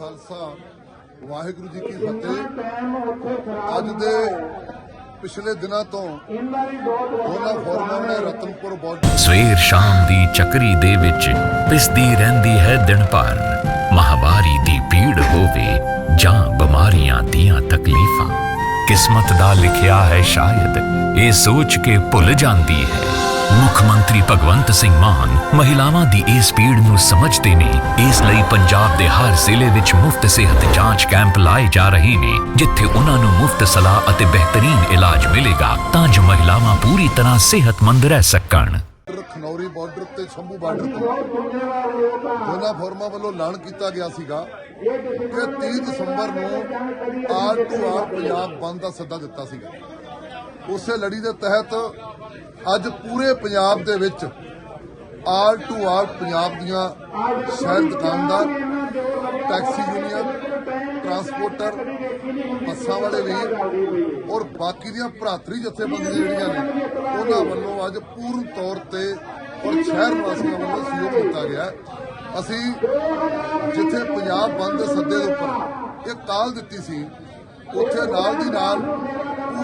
ਖਾਲਸਾ ਵਾਹਿਗੁਰੂ ਜੀ ਕੀ ਫਤਿਹ। ਅੱਜ ਦੇ ਪਿਛਲੇ ਦਿਨਾਂ ਤੋਂ ਉਹਨਾਂ ਫੋਰਮਾਂ ਨੇ ਰਤਨਪੁਰ ਬਾਰਡਰ ਸਵੇਰ ਸ਼ਾਮ ਦੀ ਚੱਕਰੀ ਦੇ ਵਿੱਚ ਪਿਸਦੀ ਰਹਿੰਦੀ ਹੈ ਦਿਨ ਭਰ ਮਹਾਵਾਰੀ ਦੀ ਪੀੜ ਹੋਵੇ ਜਾਂ ਬਿਮਾਰੀਆਂ ਦੀਆਂ ਤਕਲੀਫਾਂ। ਕਿਸਮਤ ਦਾ ਲਿਖਿਆ ਹੈ ਸ਼ਾਇਦ ਇਹ ਸੋਚ ਕੇ ਭੁੱਲ ਜਾਂਦੀ ਹੈ। ਮੁੱਖ ਮੰਤਰੀ ਭਗਵੰਤ ਸਿੰਘ ਮਾਨ ਮਹਿਲਾਵਾਂ ਦੀ ਇਸ ਪੀੜ ਨੂੰ ਸਮਝਦੇ ਨੇ। ਇਸ ਲਈ ਪੰਜਾਬ ਦੇ ਹਰ ਜ਼ਿਲ੍ਹੇ ਵਿੱਚ ਮੁਫਤ ਸਿਹਤ ਜਾਂਚ ਕੈਂਪ ਲਾਏ ਜਾ ਰਹੇ ਨੇ, ਜਿੱਥੇ ਉਹਨਾਂ ਨੂੰ ਮੁਫਤ ਸਲਾਹ ਅਤੇ ਬਿਹਤਰੀਨ ਇਲਾਜ ਮਿਲੇਗਾ ਤਾਂ ਜੋ ਮਹਿਲਾਵਾਂ ਪੂਰੀ ਤਰ੍ਹਾਂ ਸਿਹਤਮੰਦ ਰਹਿ ਸਕਣ। ਖਨੌਰੀ ਬਾਰਡਰ ਤੇ ਸ਼ੰਭੂ ਬਾਰਡਰ ਤੋਂ ਦੋਨਾਂ ਫੋਰਮਾਂ ਵੱਲੋਂ ਐਲਾਨ ਕੀਤਾ ਗਿਆ ਸੀਗਾ ਕਿ 30 ਦਸੰਬਰ ਨੂੰ ਆਰ ਟੂ ਆਰ ਪੰਜਾਬ ਬੰਦ ਦਾ ਸੱਦਾ ਦਿੱਤਾ ਸੀਗਾ। ਉਸੇ ਲੜੀ ਦੇ ਤਹਿਤ ਅੱਜ ਪੂਰੇ ਪੰਜਾਬ ਦੇ ਵਿੱਚ ਆਲ ਟੂ ਆਰ ਪੰਜਾਬ ਦੀਆਂ ਸ਼ਹਿਰ ਦੁਕਾਨਦਾਰ, ਟੈਕਸੀ ਯੂਨੀਅਨ, ਟਰਾਂਸਪੋਰਟਰ, ਬੱਸਾਂ ਵਾਲੇ ਵੀਰ ਔਰ ਬਾਕੀ ਦੀਆਂ ਭਰਾਤਰੀ ਜਥੇਬੰਦੀਆਂ ਜਿਹੜੀਆਂ ਨੇ, ਉਹਨਾਂ ਵੱਲੋਂ ਅੱਜ ਪੂਰਨ ਤੌਰ ਤੇ ਔਰ ਸ਼ਹਿਰ ਵਾਸੀਆਂ ਵੱਲੋਂ ਸਹਿਯੋਗ ਦਿੱਤਾ ਗਿਆ ਅਸੀਂ ਜਿੱਥੇ ਪੰਜਾਬ ਬੰਦ ਦੇ ਸੱਦੇ ਦੇ ਉੱਪਰ ਇਹ ਕਾਲ ਦਿੱਤੀ ਸੀ, ਉੱਥੇ ਨਾਲ ਦੀ ਨਾਲ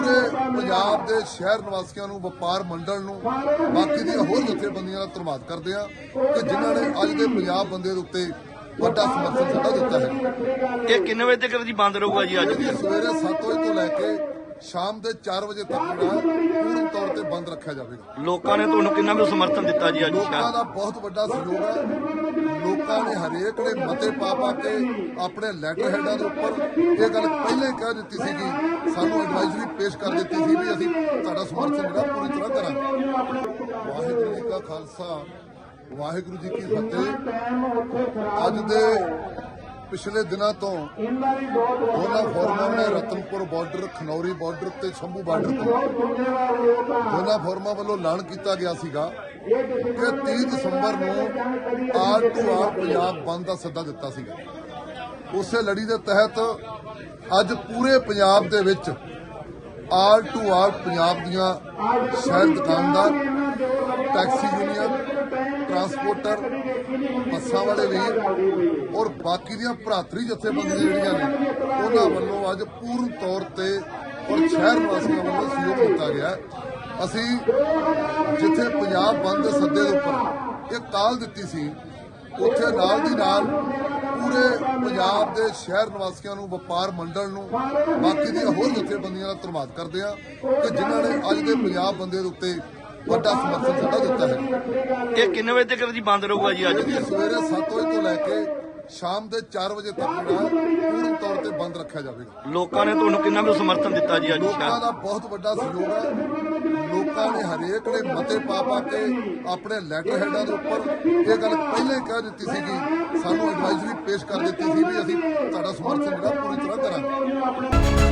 ਪੂਰੇ ਪੰਜਾਬ ਦੇ ਸ਼ਹਿਰ ਨਿਵਾਸੀਆਂ ਨੂੰ ਵਪਾਰ ਮੰਡਲ ਨੂੰ ਬਾਕੀ ਦੀਆਂ ਹੋਰ ਜਥੇਬੰਦੀਆਂ ਦਾ ਧੰਨਵਾਦ ਕਰਦੇ ਹਾਂ ਕਿ ਜਿਨ੍ਹਾਂ ਨੇ ਅੱਜ ਦੇ ਪੰਜਾਬ ਬੰਦੇ ਦੇ ਉੱਤੇ ਵੱਡਾ ਸਮਰਥਨ ਸਾਡਾ ਦਿੱਤਾ ਹੈ। ਇਹ ਕਿੰਨੇ ਵਜੇ ਤੱਕ ਜੀ ਬੰਦ ਰਹੂਗਾ ਜੀ ਅੱਜ ਸਵੇਰੇ 7 ਵਜੇ ਤੋਂ ਲੈ ਕੇ ਸ਼ਾਮ ਦੇ 4 ਵਜੇ ਤੱਕ ਜਿਹੜਾ ਪੂਰਨ ਤੌਰ ਤੇ ਬੰਦ ਰੱਖਿਆ ਜਾਵੇਗਾ। ਲੋਕਾਂ ਨੇ ਤੁਹਾਨੂੰ ਕਿੰਨਾ ਕੁ ਸਮਰਥਨ ਦਿੱਤਾ ਜੀ ਅੱਜ ਲੋਕਾਂ ਦਾ ਬਹੁਤ ਵੱਡਾ ਸਹਿਯੋਗ ਹੈ। ਲੋਕਾਂ ਨੇ ਹਰੇਕ ਨੇ ਮਤੇ ਪਾ ਪਾ ਕੇ ਆਪਣੇ ਲੈਟਰ ਹੈਡਾਂ ਦੇ ਉੱਪਰ ਇਹ ਗੱਲ ਪਹਿਲਾਂ ਹੀ ਕਹਿ ਦਿੱਤੀ ਸੀ ਕਿ ਸਾਨੂੰ ਐਡਵਾਈਜ਼ਰੀ ਪੇਸ਼ ਕਰ ਦਿੱਤੀ ਸੀ ਵੀ ਅਸੀਂ ਤੁਹਾਡਾ ਸਮਰਥਨ ਜਿਹੜਾ ਪੂਰੀ ਤਰ੍ਹਾਂ ਕਰਾਂਗੇ। ਵਾਹਿਗੁਰੂ ਜੀ ਕਾ ਖਾਲਸਾ ਵਾਹਿਗੁਰੂ ਜੀ ਕੀ ਫਤਿਹ। ਅੱਜ ਦੇ ਪਿਛਲੇ ਦਿਨਾਂ ਤੋਂ ਉਹਨਾਂ ਫੋਰਮਾਂ ਨੇ ਰਤਨਪੁਰ ਬਾਰਡਰ ਖਨੌਰੀ ਬਾਰਡਰ ਤੇ ਸ਼ੰਭੂ ਬਾਰਡਰ ਤੋਂ। ਦੋਨਾਂ ਫੋਰਮਾਂ ਵੱਲੋਂ ਐਲਾਨ ਕੀਤਾ ਗਿਆ ਸੀਗਾ ਕਿ 30 ਦਸੰਬਰ ਨੂੰ ਆਰ ਟੂ ਆਰ ਪੰਜਾਬ ਬੰਦ ਦਾ ਸੱਦਾ ਦਿੱਤਾ ਸੀਗਾ। ਉਸੇ ਲੜੀ ਦੇ ਤਹਿਤ ਅੱਜ ਪੂਰੇ ਪੰਜਾਬ ਦੇ ਵਿੱਚ ਆਰ ਟੂ ਆਰ ਪੰਜਾਬ ਦੀਆਂ ਸ਼ਹਿਰ ਦੁਕਾਨਦਾਰ, ਟੈਕਸੀ ਯੂਨੀਅਨ, ਟਰਾਂਸਪੋਰਟਰ, ਬੱਸਾਂ ਵਾਲੇ ਵੀਰ ਔਰ ਬਾਕੀ ਦੀਆਂ ਭਰਾਤਰੀ ਜਥੇਬੰਦੀਆਂ ਜਿਹੜੀਆਂ ਨੇ, ਉਹਨਾਂ ਵੱਲੋਂ ਅੱਜ ਪੂਰਨ ਤੌਰ ਤੇ ਔਰ ਸ਼ਹਿਰ ਵਾਸੀਆਂ ਵੱਲੋਂ ਸਹਿਯੋਗ ਦਿੱਤਾ ਗਿਆ ਅਸੀਂ ਜਿੱਥੇ ਪੰਜਾਬ ਬੰਦ ਦੇ ਸੱਦੇ ਦੇ ਉੱਪਰ ਇਹ ਕਾਲ ਦਿੱਤੀ ਸੀ, ਉੱਥੇ ਨਾਲ ਦੀ ਨਾਲ ਪੂਰੇ ਪੰਜਾਬ ਦੇ ਸ਼ਹਿਰ ਨਿਵਾਸੀਆਂ ਨੂੰ ਵਪਾਰ ਮੰਡਲ ਨੂੰ ਬਾਕੀ ਦੀਆਂ ਹੋਰ ਜਥੇਬੰਦੀਆਂ ਦਾ ਧੰਨਵਾਦ ਕਰਦੇ ਹਾਂ ਕਿ ਜਿਨ੍ਹਾਂ ਨੇ ਅੱਜ ਦੇ ਪੰਜਾਬ ਬੰਦੇ ਦੇ ਉੱਤੇ ਵੱਡਾ ਸਮਰਥਨ ਸਾਡਾ ਦਿੱਤਾ ਹੈ। ਇਹ ਕਿੰਨੇ ਵਜੇ ਤੱਕ ਜੀ ਬੰਦ ਰਹੂਗਾ ਜੀ ਅੱਜ? ਸਵੇਰੇ 7 ਵਜੇ ਤੋਂ ਲੈ ਕੇ ਸ਼ਾਮ ਦੇ 4 ਵਜੇ ਤੱਕ ਜਿਹੜਾ ਪੂਰਨ ਤੌਰ ਤੇ ਬੰਦ ਰੱਖਿਆ ਜਾਵੇਗਾ। ਲੋਕਾਂ ਨੇ ਤੁਹਾਨੂੰ ਕਿੰਨਾ ਕੁ ਸਮਰਥਨ ਦਿੱਤਾ ਜੀ ਅੱਜ ਲੋਕਾਂ ਦਾ ਬਹੁਤ ਵੱਡਾ ਸਹਿਯੋਗ ਹੈ। ਲੋਕਾਂ ਨੇ ਹਰੇਕ ਨੇ ਮਤੇ ਪਾ ਪਾ ਕੇ ਆਪਣੇ ਲੈਟਰ ਹੈਡਾਂ ਦੇ ਉੱਪਰ ਇਹ ਗੱਲ ਪਹਿਲਾਂ ਕਹਿ ਦਿੱਤੀ ਸੀ ਕਿ ਸਾਨੂੰ ਐਡਵਾਈਜ਼ਰੀ ਪੇਸ਼ ਕਰ ਦਿੱਤੀ ਸੀ ਵੀ ਅਸੀਂ ਤੁਹਾਡਾ ਸਮਰਥਨ ਜਿਹੜਾ ਪੂਰੀ ਤਰ੍ਹਾਂ ਕਰਾਂਗੇ।